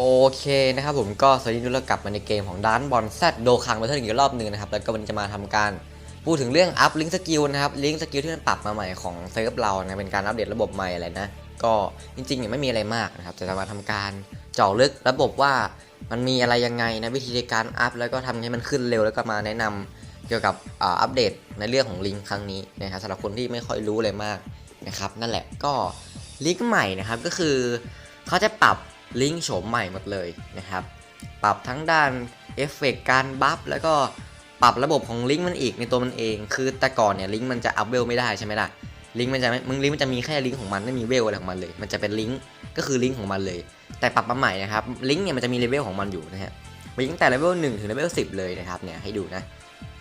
โอเคนะครับผมก็สวัสดีทุกท่านกลับมาในเกมของด้านบอลแซดโดคังมาเท่าอีกรอบหนึ่งนะครับแล้วก็วันนี้จะมาทำการพูดถึงเรื่องอัพลิงก์สกิลนะครับลิงก์สกิลที่มันปรับมาใหม่ของเซิร์ฟเรานะเป็นการอัปเดตระบบใหม่อะไรนะก็จริงๆเนี่ยไม่มีอะไรมากนะครับแต่จะมาทำการเจาะลึกระบบว่ามันมีอะไรยังไงนะวิธีในการอัพแล้วก็ทำให้มันขึ้นเร็วแล้วก็มาแนะนำเกี่ยวกับอัปเดตในเรื่องของลิงก์ครั้งนี้นะครับสำหรับคนที่ไม่ค่อยรู้เลยมากนะครับนั่นแหละก็ลิงก์ใหม่นะครับก็คือเขาจะปรับ ลิงก์โฉมใหม่หมดเลยนะครับ ปรับทั้งด้านเอฟเฟกการบัฟแล้วก็ปรับระบบของลิงก์มันอีกในตัวมันเอง คือแต่ก่อนเนี่ยลิงก์มันจะอัพเวลไม่ได้ใช่ไหมล่ะลิงก์มันจะไม่มึงลิงก์มันจะมีแค่ลิงก์ของมันไม่มีเวลอะไรของมันเลย มันจะเป็นลิงก์ก็คือลิงก์ของมันเลย แต่ปรับมาใหม่นะครับลิงก์เนี่ยมันจะมีเลเวลของมันอยู่นะฮะมีตั้งแต่เลเวลหนึ่งถึงเลเวลสิบเลยนะครับเนี่ยให้ดูนะ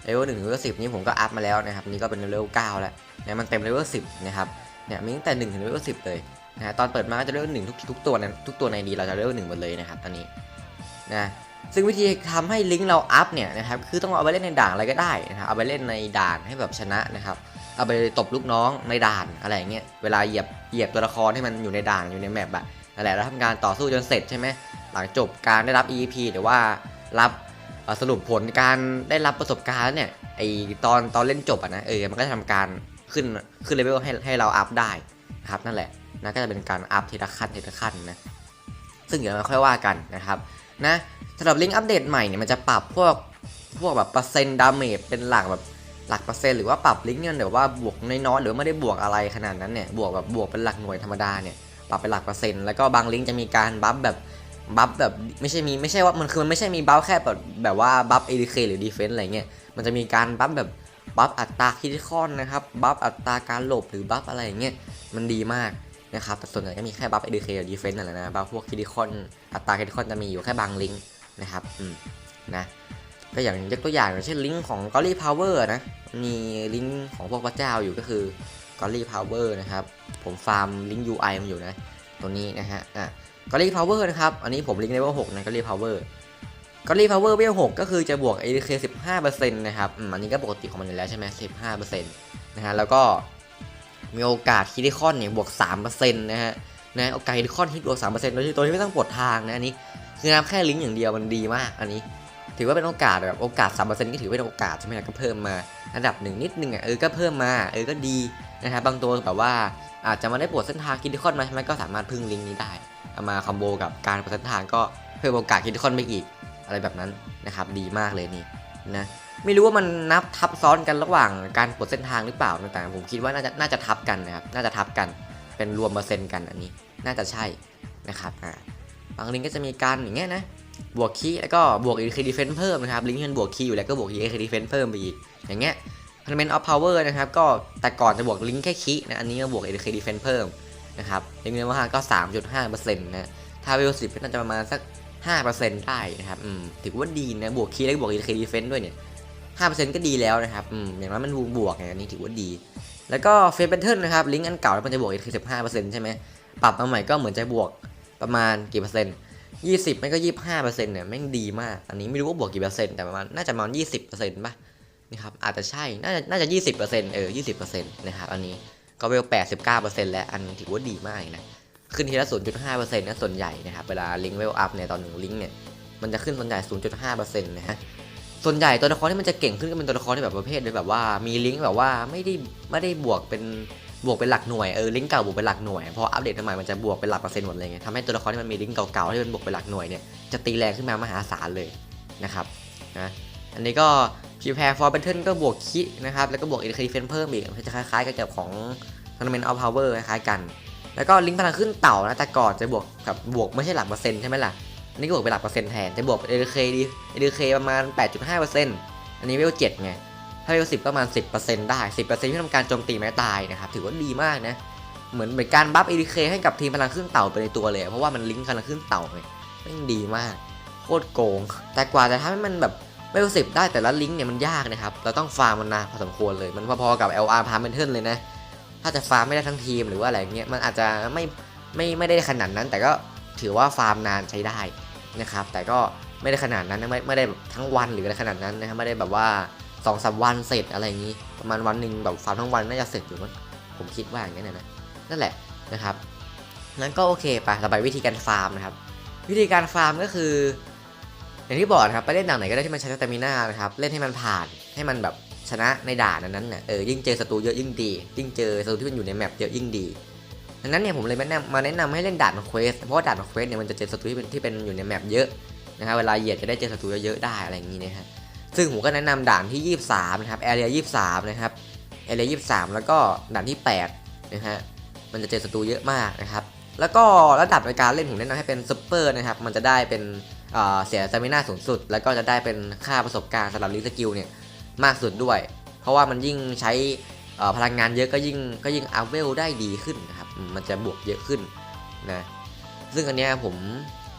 เลเวลหนึ่งถึงเลเวลสิบนี่ผมก็อัพมาแล้วนะครับนี่ก็เป็นเลเวลเก้าแล้วเนี่ยมันเต็มเลเวลสิบนะครับเนี่ยมีตั้งแต่หนึ่งถึงเลเวลสิบเลย นะตอนเปิดมาจะเลเวลหนึ่งทุกทุกตัวนะทุกตัวในดีเราจะเลเวลหนึ่งหมดเลยนะครับตอนนี้นะซึ่งวิธีทำให้ลิงก์เราอัพเนี่ยนะครับคือต้องเอาไปเล่นในด่านอะไรก็ได้นะครับเอาไปเล่นในด่านให้แบบชนะนะครับเอาไปตบลูกน้องในด่านอะไรอย่างเงี้ยเวลาเหยียบเหยียบตัวละครให้มันอยู่ในด่านอยู่ในแมปอะนั่นแหละแล้วทำการต่อสู้จนเสร็จใช่ไหมหลังจบการได้รับ EEP หรือว่ารับสรุปผลการได้รับประสบการณ์เนี่ยไอตอนตอนเล่นจบอะนะเออมันก็จะทำการขึ้นขึ้นเลเวลให้ให้เราอัพได้นะครับนั่นแหละ นะก็จะเป็นการอัพทีละขั้นทีละขั้นนะซึ่งเดี๋ยวเราค่อยว่ากันนะครับนะสำหรับลิงก์อัปเดตใหม่เนี่ยมันจะปรับพวกพวกแบบเปอร์เซ็นต์ดาเมจเป็นหลักแบบหลักเปอร์เซ็นต์หรือว่าปรับลิงก์เนี่ยเดี๋ยวว่าบวกน้อยๆหรือไม่ได้บวกอะไรขนาดนั้นเนี่ยบวกแบบบวกเป็นหลักหน่วยธรรมดาเนี่ยปรับเป็นหลักเปอร์เซ็นต์แล้วก็บางลิงก์จะมีการบัฟแบบบัฟแบบไม่ใช่มีไม่ใช่ว่ามันคือมันไม่ใช่มีบัฟแค่แบบแบบว่าบัฟเอดีเคหรือดีเฟนส์อะไรเงี้ยมันจะมีการบัฟแบบบัฟอัตราคิดคอนนะครับบัฟอัตราการหลบหรือบัฟอะไรอย่างเงี้ยมันดีมาก นะครับแต่ส่วนใหญ่ก็มีแค่บัฟเอดีเคกับดีเฟนต์นั่นแหละนะบัฟพวกคิดิคอนอัตราคิดิคอนจะมีอยู่แค่บางลิงก์นะครับอืมนะก็อย่างยกตัวอย่างเช่นลิงก์ของ g o l l y Power นะมีลิงก์ของพวกพระเจ้าอยู่ก็คือ g o l l y Power นะครับผมฟาร์มลิงก์ UI มันอยู่นะตัวนี้นะฮะอะ g o l l y Power นะครับอันนี้ผมลิงก์เลเวล6นะ g o l l y Power g o l l y Power เวอร์เล6ก็คือจะบวก ADK 15%นะครับอืมอันนี้ก็ปกติของมันอยู่แล้วใช่ไหม15%นะฮะแล้วก็ มีโอกาสคิดิคอนเนี่ยบวก3%นะฮะนะโอกาสคิดิคอนฮิตบวก3%โดยที่ตัวที่ไม่ต้องปลดทางนะอันนี้คือนับแค่ลิงก์อย่างเดียวมันดีมากอันนี้ ถือว่าเป็นโอกาสแบบโอกาส3%ก็ถือเป็นโอกาสใช่ไหมล่ะก็เพิ่มมาอันดับหนึ่งนิดนึงอะเออก็เพิ่มมาเออก็ดีนะครับางตัวแบบว่าอาจจะมาได้ปลดเส้นทางคิดิคอนมาใช่ไหมก็สามารถพึ่งลิงก์นี้ได้เอามาคอมโบกับการปลดเส้นทางก็เพิ่มโอกาสคิดิคอนไปอีกอะไรแบบนั้นนะครับดีมากเลยนี่นะ ไม่รู้ว่ามันนับทับซ้อนกันระหว่างการปลดเส้นทางหรือเปล่านะแต่ผมคิดว่าน่าจะน่าจะทับกันนะครับน่าจะทับกันเป็นรวมเปอร์เซ็นต์กันอันนี้ น่าจะใช่นะครับอ่าบางลิงก์ก็จะมีการอย่างเงี้ยนะบวกคีย์แล้วก็บวก EK defense เพิ่มนะครับลิงก์ที่มันบวกคีย์อยู่แล้วก็บวก EK defense เพิ่มไปอีกอย่างเงี้ย Tournament of Power นะครับก็แต่ก่อนจะบวกลิงก์แค่คีย์นะอันนี้ก็บวก EK defense เพิ่มนะครับลิงก์เลเวล5ก็ 3.5%นะถ้าเวล10ก็น่าจะประมาณสัก5%ได้นะครับอืมถือว่าดีนะบวกคีย์แล้วบวก EK defense ด้วยเนี่ย 5%ก็ดีแล้วนะครับอืมอย่างน้อยมันบวกไงอันนี้ถือว่าดี แล้วก็เฟซแพทเทิร์นนะครับลิงก์อันเก่ามันจะบวกอีกคือ15%ใช่ไหมปรับมาใหม่ก็เหมือนจะบวกประมาณกี่เปอร์เซ็นต์20ไม่ก็25%เปอร์เซ็นต์เนี่ยแม่งดีมาก อันนี้ไม่รู้ว่าบวกกี่เปอร์เซ็นต์แต่ประมาณน่าจะประมาณ20%ป่ะนี่ครับอาจจะใช่น่าจะน่าจะ20%เออ20%นะครับอันนี้ก็เวล89%แล้วอันถือว่าดีมากเลยนะขึ้นทีละ0.5%นะส่วนใหญ่นะครับเวลาลิงก์เวลอัพเนี่ยตอนหนึ่งลิงก์เนี่ยมันจะขึ้นส่วนใหญ่0.5%นะฮะ ส่วนใหญ่ตัวละครที่มันจะเก่งขึ้นก็เป็นตัวละครที่แบบประเภทเลยแบบว่ามีลิงก์แบบว่าไม่ได้ไม่ได้บวกเป็นบวกเป็นหลักหน่วยเออลิงก์เก่าบวกเป็นหลักหน่วยพออัปเดตใหม่มันจะบวกเป็นหลักเปอร์เซ็นต์หมดเลยไงทำให้ตัวละครที่มันมีลิงก์เก่าๆที่เป็นบวกเป็นหลักหน่วยเนี่ยจะตีแรงขึ้นมามหาศาลเลยนะครับนะอันนี้ก็ prepare for battle ก็บวกคินะครับแล้วก็บวก EK defense เพิ่มอีกจะคล้ายๆกับของ tournament of power คล้ายกัน แล้วก็ลิงก์พลังขึ้นเต่านะแต่ก่อนจะบวกกับบวกไม่ใช่หลักเปอร์เซ็นต์ใช่ไหมล่ะ นนี้ก็บวกเป็นหลักเปอร์เซ็นต์แทน จะบวก LK ดี LK ประมาณ 8.5%อันนี้เวล7ไง ถ้าเวล10ก็ประมาณ 10%ได้ 10%ที่ทำการโจมตีแม้ตายนะครับ ถือว่าดีมากนะ เหมือนเป็นการบัฟ LK ให้กับทีมพลังขึ้นเต่าไปในตัวเลย เพราะว่ามันลิงก์พลังขึ้นเต่าไงไม่งดีมาก โคตรโกง แต่กว่าจะทำให้มันแบบเวล10 ได้แต่ละลิงก์เนี่ยมันยากนะครับ เราต้องฟาร์มมันนานพอสมควรเลย มันพอๆกับ LR พาร์เมนเทิลเลยนะ ถ้าจะฟาร์มไม่ได้ทั้งทีมหรือว่าอะไรเงี้ย มันอาจจะไม่ไม่ไม่ได้ขนาดนั้น แต่ก็ถือว่าฟาร์มนานใช้ได้ นะครับ แต่ก็ไม่ได้ขนาดนั้นไม่ไม่ได้แบบทั้งวันหรืออะไรขนาดนั้นนะครับไม่ได้แบบว่าสองสามวันเสร็จอะไรอย่างนี้ ประมาณวันหนึ่งแบบฟาร์มทั้งวันน่าจะเสร็จอยู่มั้งผมคิดว่าอย่างนั้นะนั่นแหละนะครับนั้นก็โอเคไปต่อไปวิธีการฟาร์มนะครับ วิธีการฟาร์มก็คือ อย่างที่บอกนะครับไปเล่นด่านไหนก็ได้ที่มันใช้สเตมิน่านะครับเล่นให้มันผ่านให้มันแบบชนะในด่านนั้นๆน่ะเออยิ่งเจอศัตรูเยอะยิ่งดี ยิ่งเจอศัตรูที่มันอยู่ในแมปเยอะยิ่งดี ดังนั้นเนี่ยผมเลยมาแนะนำมาแนะนำให้เล่นด่านเควสเพราะว่าด่าเควสเนี่ยมันจะเจอศัตรูที่เป็นที่เป็นอยู่ในแมปเยอะนะครับเวลาเหยียดจะได้เจอศัตรูเยอะๆได้อะไรอย่างนี้นะฮะซึ่งผมก็แนะนำด่านที่ 23 นะครับแอเรีย23 นะครับแอเรีย23 แล้วก็ด่านที่8นะฮะมันจะเจอศัตรูเยอะมากนะครับแล้วก็ระดับในการเล่นผมแนะนำให้เป็นซุปเปอร์นะครับมันจะได้เป็นเเสียสเตมิน่าสูงสุด แล้วก็จะได้เป็นค่าประสบการณ์สำหรับลิสกิลเนี่ยมากสุดด้วย เพราะว่ามันยิ่งใช้ พลังงานเยอะก็ยิ่งก็ยิ่งอัพเวลได้ดีขึ้นนะครับ มันจะบวกเยอะขึ้นนะ ซึ่งอันเนี้ยผม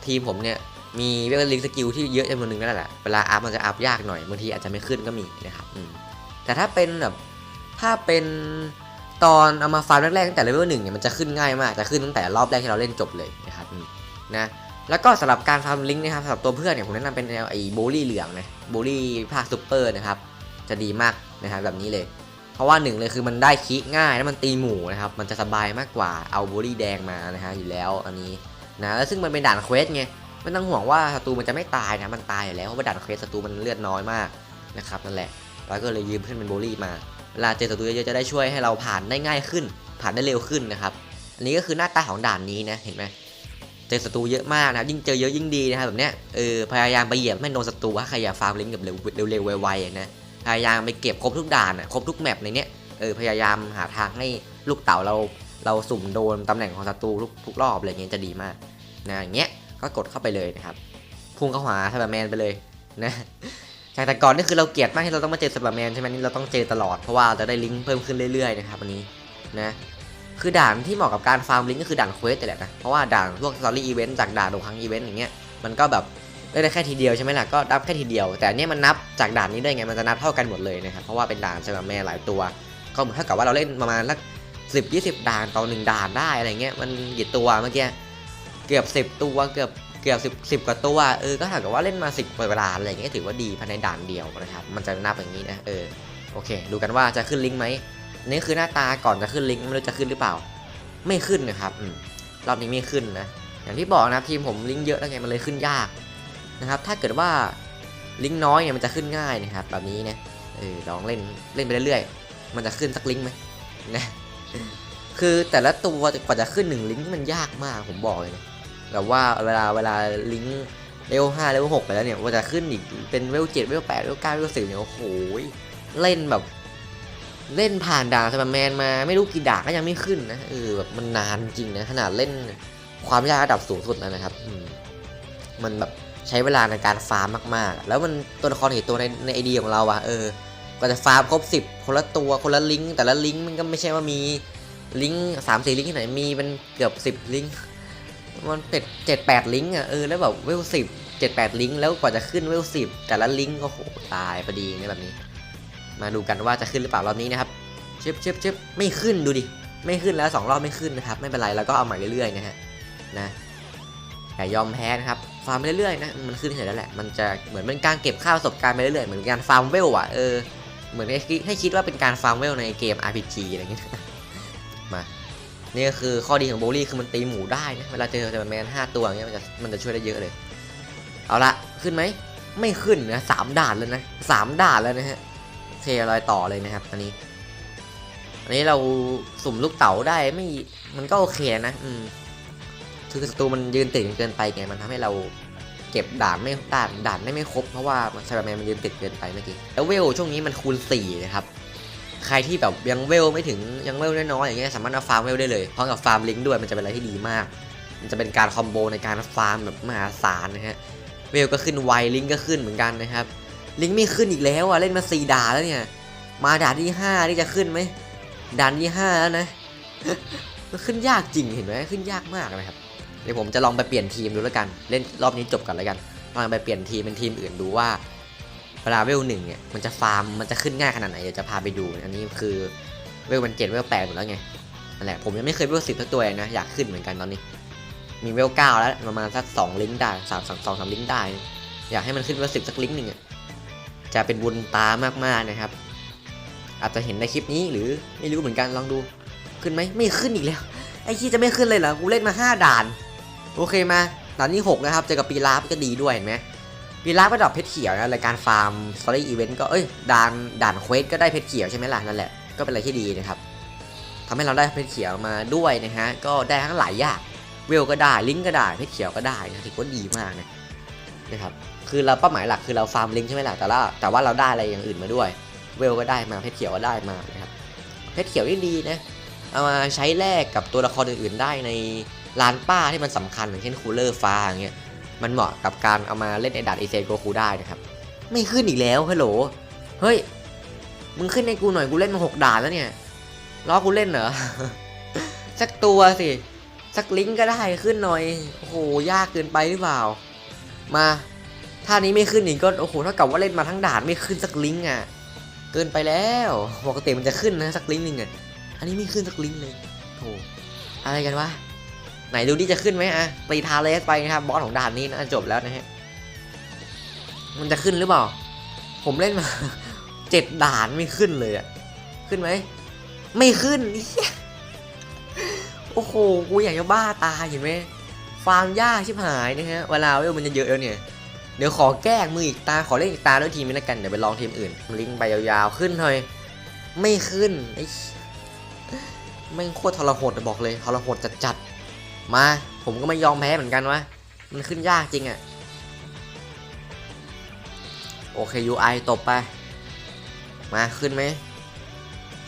ทีมผมเนี่ยมีเวลลิงสกิลที่เยอะจำนวนหนึ่งนั่นแหละ เวลาอัพมันจะอัพยากหน่อยบางทีอาจจะไม่ขึ้นก็มีนะครับแต่ถ้าเป็นแบบถ้าเป็นตอนเอามาฟาร์มแรกๆตั้งแต่เลเวลหนึ่งเนี่ยมันจะขึ้นง่ายมากจะขึ้นตั้งแต่รอบแรกที่เราเล่นจบเลยนะครับนะแล้วก็สำหรับการฟาร์มลิงก์นะครับสำหรับตัวเพื่อนเนี่ยผมแนะนำเป็นแนวไอ้โบลี่เหลืองนะโบลี่ภาคซูเปอร์นะครับจะดีมากนะครับแบบนี้เลย เพราะว่าหนึ่งเลยคือมันได้คิง่ายแล้วมันตีหมู่นะครับ มันจะสบายมากกว่าเอาโบลี่แดงมานะฮะอยู่แล้วอันนี้นะแล้วซึ่งมันเป็นด่านเควสไงไม่ต้องห่วงว่าศัตรูมันจะไม่ตายนะมันตายอยู่แล้วเพราะว่าด่านเควสศัตรูมันเลือดน้อยมากนะครับนั่นแหละแล้วก็เลยยืมขึ้นเป็นโบลี่มาเวลาเจอศัตรูเยอะๆจะได้ช่วยให้เราผ่านได้ง่ายขึ้น ผ่านได้เร็วขึ้นนะครับอันนี้ก็คือหน้าตาของด่านนี้นะเห็นไหมเจอศัตรูเยอะมากนะครับยิ่งเจอเยอะยิ่งดีนะครับแบบเนี้ยเออพยายามไปเหยียบไม่โดนศัตรูถ้าใครอยากฟาร์มลิงก์กับเร็วเร็วๆไวๆนะ พยายามไปเก็บครบทุกด่านอะครบทุกแมปในเนี้ยเออพยายามหาทางให้ลูกเต๋าเราเราสุ่มโดนตำแหน่งของศัตรูทุกทุกรอบอะไรเงี้ยจะดีมากนะอย่างเงี้ยก็กดเข้าไปเลยนะครับพุ่งเข้าหาสปาแมนไปเลยนะจากแต่ก่อนนี่คือเราเกลียดมากที่เราต้องมาเจอสปาแมนใช่ไหมนี่เราต้องเจอตลอดเพราะว่าจะได้ลิงก์เพิ่มขึ้นเรื่อยๆนะครับอันนี้นะคือด่านที่เหมาะกับการฟาร์มลิงก์ก็คือด่านเควสแต่แหละนะเพราะว่าด่านพวกสตอรี่อีเวนต์จากด่านโดครั้งอีเวนต์อย่างเงี้ยมันก็แบบ ได้ได้แค่ทีเดียวใช่ไหมล่ะก็นับแค่ทีเดียว แต่อันเนี้ยมันนับจากด่านนี้ได้ไงมันจะนับเท่ากันหมดเลยนะครับเพราะว่าเป็นด่านสำหรับแม่หลายตัว ก็เหมือนเท่ากับว่าเราเล่นประมาณสักสิบยี่สิบด่านต่อหนึ่งด่านได้อะไรเงี้ยมันกี่ตัวเมื่อกี้เกือบสิบตัวเกือบเกือบสิบสิบกว่าตัวเออก็เท่ากับว่าเล่นมาสิบกว่าด่านอะไรเงี้ยถือว่าดีภายในด่านเดียวนะครับมันจะนับอย่างนี้นะเออโอเค ดูกันว่าจะขึ้นลิงก์ไหมนี่คือหน้าตาก่อนจะขึ้นลิงก์ไม่รู้จะขึ้นหรือเปล่า ไม่ขึ้นนะครับรอบนี้ไม่ขึ้นนะอย่างที่บอกนะทีมผมลิงก์เยอะแล้วไงมันเลยขึ้นยาก นะครับถ้าเกิดว่าลิงก์น้อยเนี่ยมันจะขึ้นง่ายนะครับแบบนี้นะเออลองเล่นเล่นไปเรื่อยๆมันจะขึ้นสักลิงก์ไหมนะคือแต่ละตัวกว่าจะขึ้นหนึ่งลิงก์มันยากมากผมบอกเลยนะแบบว่าเวลาเวลาลิงก์เลเวลห้าเลเวลหกไปแล้วเนี่ยว่าจะขึ้นอีกเป็นเลเวลเจ็ดเลเวลแปดเลเวลเก้าเลเวลสิบเนี่ยโอ้โหเล่นแบบเล่นผ่านด่านสปาแมนมาไม่รู้กี่ด่านก็ยังไม่ขึ้นนะเออแบบมันนานจริงนะขนาดเล่นความยากระดับสูงสุดแล้วนะครับมันแบบ ใช้เวลาในการฟาร์มมากๆ แล้วมันตัวละครอีกตัวในในไอเดียของเราอะเออก็จะฟาร์มครบสิบคนละตัวคนละลิงก์แต่ละลิงก์มันก็ไม่ใช่ว่ามีลิงก์สามสี่ลิงก์ที่ไหนมีเป็นเกือบสิบลิงก์มันเจ็ดเจ็ดแปดลิงก์อะเออแล้วแบบเวลสิบเจ็ดแปดลิงก์แล้วกว่าจะขึ้นเวลสิบแต่ละลิงก์ก็โหตายพอดีในแบบนี้ มาดูกันว่าจะขึ้นหรือเปล่ารอบนี้นะครับเชิบเชิบเชิบไม่ขึ้นดูดิไม่ขึ้นแล้วสองรอบไม่ขึ้นนะครับ ไม่เป็นไรแล้วก็เอาใหม่เรื่อยๆนะฮะนะอย่ายอมแพ้นะครับ ฟาร์มไปเรื่อยๆนะมันขึ้นเฉยแล้วแหละมันจะเหมือนเป็นการเก็บค่าประสบการณ์ไปเรื่อยๆเหมือนการฟาร์มเวลอะเออเหมือนให้คิดให้คิดว่าเป็นการฟาร์มเวลในเกม RPG อะไรอย่างเงี้ยมานี่ก็คือข้อดีของโบลี่คือมันตีหมูได้นะเวลาเจอเจอแมนห้าตัวเงี้ยมันจะมันจะช่วยได้เยอะเลย เอาละขึ้นไหมไม่ขึ้นนะสามด่านแล้วนะสามด่านแล้วนะฮะโอเครอยต่อเลยนะครับ อันนี้ อันนี้เราสุ่มลูกเต๋าได้ไม่มันก็โอเคนะ อืม คือศัตรูมันยืนติดเกินไปไงมันทำให้เราเก็บด่านไม่ด่านด่านได้ไม่ครบเพราะว่าไซเบอร์แมนมันยืนติดเกินไปเมื่อกี้แล้วเวลช่วงนี้มันคูณ4นะครับใครที่แบบยังเวลไม่ถึงยังเวลน้อยๆอย่างเงี้ยสามารถเอาฟาร์มเวลได้เลยพร้อมกับฟาร์มลิงก์ด้วยมันจะเป็นอะไรที่ดีมาก มันจะเป็นการคอมโบในการฟาร์มแบบมหาศาลนะฮะเวลก็ขึ้นไวลิงก์ก็ขึ้นเหมือนกันนะครับ ลิงก์ไม่ขึ้นอีกแล้วอะเล่นมาสี่ด่านแล้วเนี่ยมาด่านที่ห้าที่จะขึ้นไหมด่านที่ห้าแล้วนะมันขึ้นยากจริงเห็นไหมขึ้นยากมากนะครับ เดี๋ยวผมจะลองไปเปลี่ยนทีมดูแล้วกัน เล่นรอบนี้จบกันแล้วกันลองไปเปลี่ยนทีมเป็นทีมอื่นดูว่าเวลาเวลหนึ่งเนี่ยมันจะฟาร์มมันจะขึ้นง่ายขนาดไหนเดี๋ยวจะพาไปดูอันนี้คือเวลมันเจ็ดเวลแปดหมดแล้วไงนั่นแหละผมยังไม่เคยเวลสิบทักตัวเลยนะอยากขึ้นเหมือนกันตอนนี้ มีเวลเก้าแล้วประมาณสักสองลิงก์ได้สามสองสามลิงก์ได้ อยากให้มันขึ้นเวลสิบสักลิงก์หนึ่งอะจะเป็นบุญตามากๆนะครับ อาจจะเห็นในคลิปนี้หรือไม่รู้เหมือนกันลองดูขึ้นไหมไม่ขึ้นอีกแล้วไอ้ขี้จะไม่ขึ้นเลยเหรอกูเล่นมาห้าด่าน โอเคมาด่านที่หกนะครับ เจอกับปีราฟก็ดีด้วยเห็นไหมปีราฟก็ดรอปเพชรเขียวนะรายการฟาร์มสตอรี่อีเวนต์ก็เอ้ยด่านด่านเควสก็ได้เพชรเขียวใช่ไหมล่ะนั่นแหละก็เป็นอะไรที่ดีนะครับทำให้เราได้เพชรเขียวมาด้วยนะฮะก็ได้ทั้งหลายอย่างเวลก็ได้ลิงก์ก็ได้เพชรเขียวก็ได้นะถือว่าดีมากนะนะครับคือเราเป้าหมายหลักคือเราฟาร์มลิงก์ใช่ไหมล่ะแต่ละแต่ว่าเราได้อะไรอย่างอื่นมาด้วย เวลก็ได้มาเพชรเขียวก็ได้มานะครับเพชรเขียวนี่ดีนะเอามาใช้แลกกับตัวละครอื่นๆได้ใน ร้านป้าที่มันสำคัญอย่างเช่นคูลเลอร์ฟ้าอย่างเงี้ยมันเหมาะกับการเอามาเล่นในด่านอีเซโกคูได้นะครับ ไม่ขึ้นอีกแล้วฮัลโหลเฮ้ยมึงขึ้นในกูหน่อยกูเล่นมาหกด่านแล้วเนี่ยล้อกูเล่นเหรอสักตัวสิสักลิงก์ก็ได้ขึ้นหน่อยโอ้โหยากเกินไปหรือเปล่า มาท่านี้ไม่ขึ้นอีกก็โอ้โหเท่ากับว่าเล่นมาทั้งด่านไม่ขึ้นสักลิงก์อะ เกินไปแล้วปกติมันจะขึ้นนะสักลิงก์หนึ่งอะอันนี้ไม่ขึ้นสักลิงก์เลยโอ้อะไรกันวะ ไหนดูดิจะขึ้นไหมอะตีทาเลสไปนะครับบอสของด่านนี้นะจบแล้วนะฮะมันจะขึ้นหรือเปล่า ผมเล่นมาเจ็ดด่านไม่ขึ้นเลยอะขึ้นไหมไม่ขึ้นโอ้โหกูอยากจะบ้าตาเห็นไหมฟาร์มยากชิบหายนะฮะเวลาเวลมันจะเยอะแล้วเนี่ยเดี๋ยวขอแก้มืออีกตาขอเล่นอีกตาด้วยทีมนี้ล้วกันเดี๋ยวไปลองทีมอื่น ลิงไปยาวๆขึ้นหน่อยไม่ขึ้นไอ้ไม่โคตรทรหดบอกเลยทรหดจัดๆ มาผมก็ไม่ยอมแพ้เหมือนกันวะมันขึ้นยากจริงอะโอเค UI ตบไป มาขึ้นไหม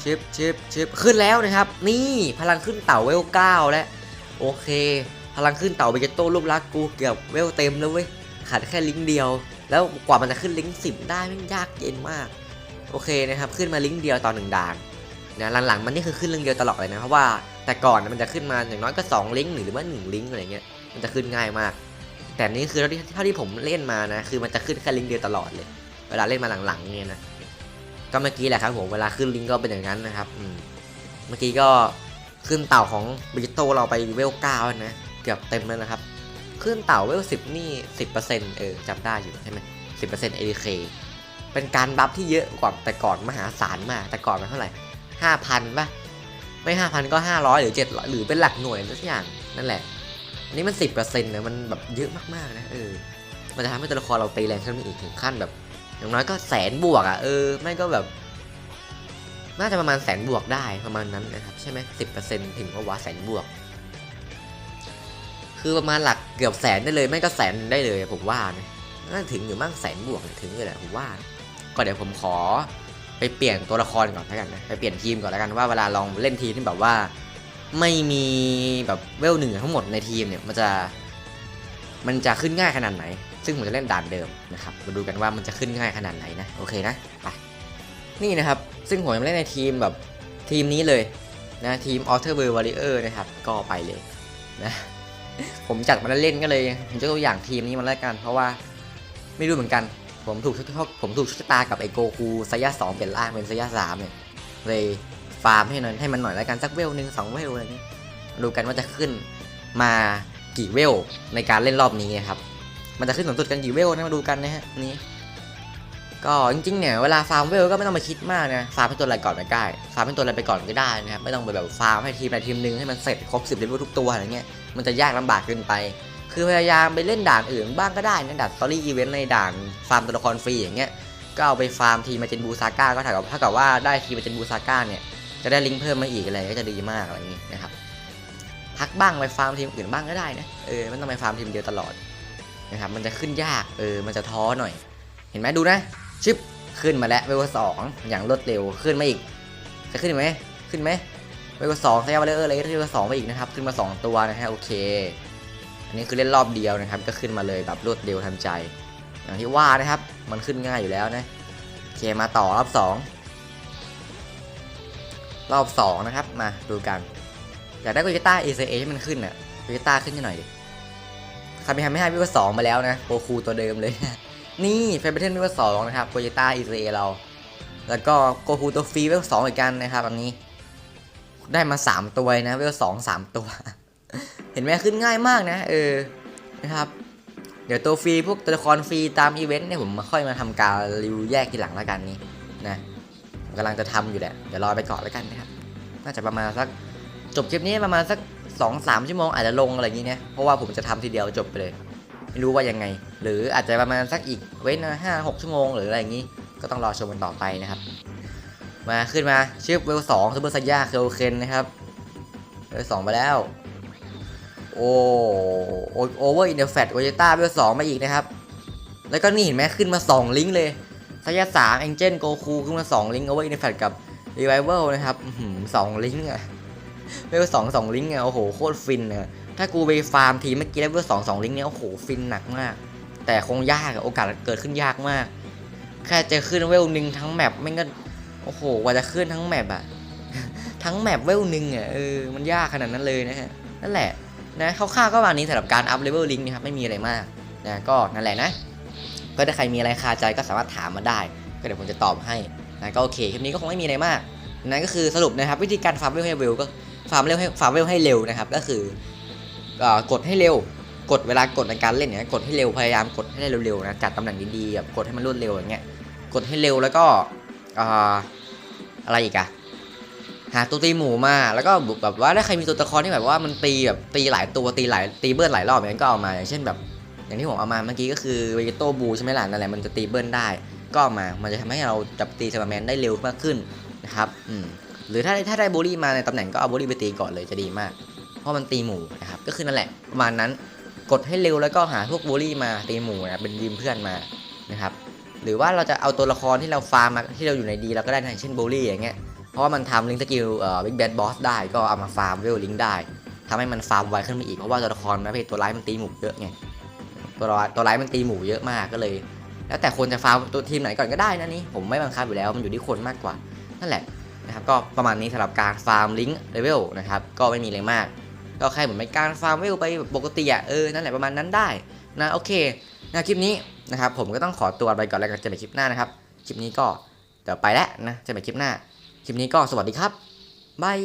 ชิปชิปชิปขึ้นแล้วนะครับ นี่พลังขึ้นเต่าเวลเก้าแล้วโอเค พลังขึ้นเต่าเบเกโต้รูปลักษ์กูเกือบเวลเต็มแล้วเว้ยขาดแค่ลิงก์เดียว แล้วกว่ามันจะขึ้นลิงก์สิบได้มันยากเย็นมาก โอเคนะครับ ขึ้นมาลิงก์เดียวต่อหนึ่งด่าน นะหลังๆมันนี่คือขึ้นลิงก์เดียวตลอดเลยนะเพราะว่าแต่ก่อนมันจะขึ้นมาอย่างน้อยก็สองลิงก์หรือว่าหนึ่งลิงก์อะไรเงี้ยมันจะขึ้นง่ายมาก แต่นี่คือเท่าที่เท่าที่ผมเล่นมานะคือมันจะขึ้นแค่ลิงก์เดียวตลอดเลย เวลาเล่นมาหลังๆเนี่ยนะก็เมื่อกี้แหละครับผมเวลาขึ้นลิงก์ก็เป็นอย่างนั้นนะครับเมื่อกี้ก็ขึ้นเต่าของบิจิโตเราไปเวลเก้านะเกือบเต็มแล้วนะครับขึ้นเต่าเวลสิบนี่สิบเปอร์เซ็นต์เออจำได้อยู่ใช่ไหมสิบเปอร์เซ็นต์ ADK เป็นการบัฟที่เยอะกว่าแต่ก่อนมหาศาลมากแต่ก่อนมันเท่าไหร่ ห้าพันป่ะ ไม่ห้าพันก็ห้าร้อยหรือเจ็ดหรือเป็นหลักหน่วยสักอย่างนั่นแหละ อันนี้มันสิบเปอร์เซ็นต์นะมันแบบเยอะมากๆนะเออ มันจะทำให้ตัวละครเราตีแรงขึ้นไปอีกถึงขั้นแบบ อย่างน้อยก็แสนบวกอะเออ ไม่ก็แบบ น่าจะประมาณแสนบวกได้ประมาณนั้นนะครับ ใช่ไหมสิบเปอร์เซ็นต์ถึงว่าว่าแสนบวก คือประมาณหลักเกือบแสนได้เลย ไม่ก็แสนได้เลยผมว่านะน่าถึงอยู่มั่งแสนบวกถึงเลยแหละผมว่า ก็เดี๋ยวผมขอ ไปเปลี่ยนตัวละครก่อนแล้วกันนะไปเปลี่ยนทีมก่อนแล้วกันว่าเวลาลองเล่นทีมที่แบบว่า ไม่มีแบบเวลหนึ่งทั้งหมดในทีมเนี่ยมันจะ มันจะขึ้นง่ายขนาดไหน ซึ่งผมจะเล่นด่านเดิมนะครับมาดูกันว่ามันจะขึ้นง่ายขนาดไหนนะโอเคนะไปนี่นะครับ ซึ่งผมจะเล่นในทีมแบบทีมนี้เลยนะทีม a l t e r w o r l d Warrior นะครับก็ไปเลยนะผมจัดมาเล่นก็เลยผมจะตัวอย่างทีมนี้มาแล้วกัน เพราะว่าไม่รู้เหมือนกัน ผมถูกชะผมถูกชะตากับไอโกคูไซยาสองเป็นล่างเป็นไซยาสามเนี่ยเลยฟาร์มให้หน่อยให้มันหน่อยแล้วกันสักเวลหนึ่งสองเวลอะไรเงี้ยมาดูกันว่าจะขึ้นมากี่เวลในการเล่นรอบนี้นครับ มันจะขึ้นสูงสุดกันกี่เวลนะมาดูกันนะฮะนี่ก็จริงๆเนี่ยเวลาฟาร์มเวลก็ไม่ต้องมาคิดมากนะฟาร์มให้ตัวอะไรก่อนก็ได้ฟาร์มให้ตัวอะไรไปก่อนก็ได้นะครับไม่ต้องไปแบบฟาร์มให้ทีมใดทีมหนึ่งให้มันเสร็จครบสิบเลเวลทุกตัวอะไรเงี้ยมันจะยากลำบากเกินไป คือพยายามไปเล่นด่านอื่นบ้างก็ได้นะด่านสตอรี่อีเวนต์ในด่านฟาร์มตัวละครฟรีอย่างเงี้ยก็เอาไปฟาร์มทีมมาเจนบูซาก้าก็เท่ากับเท่ากับว่าได้ทีมมาเจนบูซาก้าเนี่ยจะได้ลิงก์เพิ่มมาอีกอะไรก็จะดีมากอะไรอย่างงี้นะครับพักบ้างไปฟาร์มทีมอื่นบ้างก็ได้นะเออไม่ต้องไปฟาร์มทีมเดียวตลอดนะครับมันจะขึ้นยากเออมันจะท้อหน่อย เห็นไหมดูนะชิปขึ้นมาแล้วเวลสองอย่างรวดเร็วขึ้นมาอีกจะขึ้นไหมขึ้นไหมเวลสองใช้เอาไปเลยเออเลยเวลสองไปอีกนะครับขึ้นมา 2 ตัวนะฮะโอเค อันนี้คือเล่นรอบเดียวนะครับ ก็ขึ้นมาเลยแบบรวดเร็วทันใจ อย่างที่ว่านะครับ มันขึ้นง่ายอยู่แล้วนะโอเคมาต่อรอบสองรอบสองนะครับ มาดูกัน อยากได้กุยต้า ACA ให้มันขึ้นอะกุยต้าขึ้นให้หน่อยดิคามิฮาไม่ให้วิวสองมาแล้วนะโกคูตัวเดิมเลย นี่เฟเบเทนวิวสองนะครับโปรเจต้าอีเอเรา แล้วก็โกคูตัวฟรีวิวสองอีกกันนะครับอันนี้ ได้มา 3 ตัวนะวิวสองสามตัว เห็นไหมขึ้นง่ายมากนะ เออนะครับ เดี๋ยวตัวฟรีพวกตัวละครฟรีตามอีเวนต์เนี่ยผมมาค่อยมาทำการรีวิวแยกทีหลังแล้วกันนี้นะผมกำลังจะทำอยู่แหละเดี๋ยวรอไปก่อนแล้วกันนะครับน่าจะประมาณสักจบคลิปนี้ประมาณสักสองสามชั่วโมงอาจจะลงอะไรอย่างนี้เนี่ยเพราะว่าผมจะทำทีเดียวจบไปเลย ไม่รู้ว่ายังไง หรืออาจจะประมาณสักอีกเว้นห้าหกชั่วโมงหรืออะไรอย่างนี้ ก็ต้องรอชมกันต่อไปนะครับ มาขึ้นมาชื่อเวลสองซูเปอร์ไซย่าเคลเคนนะครับเวลสองไปแล้ว โอ้โอเวอร์อินเดอร์แฟตโอเจต้าเวลสองมาอีกนะครับ แล้วก็นี่เห็นไหมขึ้นมา 2 ลิงก์เลยไซย่าสามเอ็นเจนโกคูขึ้นมา 2 ลิงก์โอเวอร์อินเดอร์แฟตกับรีไวเวลนะครับสองลิงก์อะเวลสองสองลิงก์อะโอ้โหโคตรฟินอะถ้ากูไปฟาร์มทีเมื่อกี้ได้เวลสองสองลิงก์เนี่ยโอ้โหฟินหนักมาก แต่คงยากอะโอกาสเกิดขึ้นยากมาก แค่จะขึ้นเวลหนึ่งทั้งแมปไม่งก็โอ้โหกว่าจะขึ้นทั้งแมปอะทั้งแมปเวลหนึ่งอะเออมันยากขนาดนั้นเลยนะฮะนั่นแหละ นะคร่าวๆก็ประมาณนี้สำหรับการอัพเลเวลลิงก์นะครับไม่มีอะไรมากนะก็นั่นแหละนะก็ถ้าใครมีอะไรคาใจก็สามารถถามมาได้ ก็เดี๋ยวผมจะตอบให้นะก็โอเคคลิปนี้ก็คงไม่มีอะไรมากนั่นก็คือสรุปนะครับ วิธีการฟาร์มเวลให้เร็วก็ฟาร์มเร็วให้ฟาร์มเวลให้เร็วนะครับ ก็คือกดให้เร็ว กดเวลากดในการเล่นเนี่ยกดให้เร็วพยายามกดให้ได้เร็วๆนะจัดตำแหน่งดีๆแบบกดให้มันรวดเร็วอย่างเงี้ยกดให้เร็วแล้วก็ออะไรอีกอะ หาตัวตีหมูมา แล้วก็แบบว่าถ้าใครมีตัวตะคอนที่แบบว่ามันตีแบบตีหลายตัวตีหลายตีเบิร์ดหลายรอบอย่างนั้นก็เอามาอย่างเช่นแบบ อย่างที่ผมเอามาเมื่อกี้ก็คือเวกโตบูใช่ไหมล่ะนั่นแหละมันจะตีเบิ้ลได้ ก็เอามา มันจะทำให้เราจับตีซาแมนได้เร็วมากขึ้นนะครับอืมหรือถ้าถ้าได้โบลี่มาในตำแหน่งก็เอาโบลี่ไปตีก่อนเลยจะดีมาก เพราะมันตีหมู่นะครับ ก็คือนั่นแหละประมาณนั้นกดให้เร็วแล้วก็หาพวกโบลี่มาตีหมู่นะเป็นยืมเพื่อนมานะครับหรือว่าเราจะเอาตัวละครที่เราฟาร์มมาที่เราอยู่ในดีเราก็ได้นะเช่นโบลี่อย่างเงี้ย ราะว่ามันทำลิงสกิลเอ่อบิ๊กแบดบอสได้ก็เอามาฟาร์มเวลลิงได้ทำให้มันฟาร์มไวขึ้นมาอีกเพราะว่าตัวละครประเภทตัวร้ายมันตีหมู่เยอะไงตัวร้ายตัวร้ายมันตีหมูเยอะมากก็เลย แล้วแต่คนจะฟาร์มตัวทีมไหนก่อนก็ได้นะนี่ผมไม่บังคับอยู่แล้วมันอยู่ที่คนมากกว่า นั่นแหละนะครับก็ประมาณนี้สำหรับการฟาร์มลิงก์เลเวลนะครับก็ไม่มีอะไรมาก ก็แค่เหมือนเป็นการฟาร์มเลเวลไปปกติอะเออนั่นแหละประมาณนั้นได้นะโอเคนะคลิปนี้นะครับผมก็ต้องขอตัวไปก่อนแล้วกันเจอกันคลิปหน้านะครับคลิปนี้ก็เดี๋ยวไปแล้วนะเจอกันคลิปหน้า คลิปนี้ก็สวัสดีครับบาย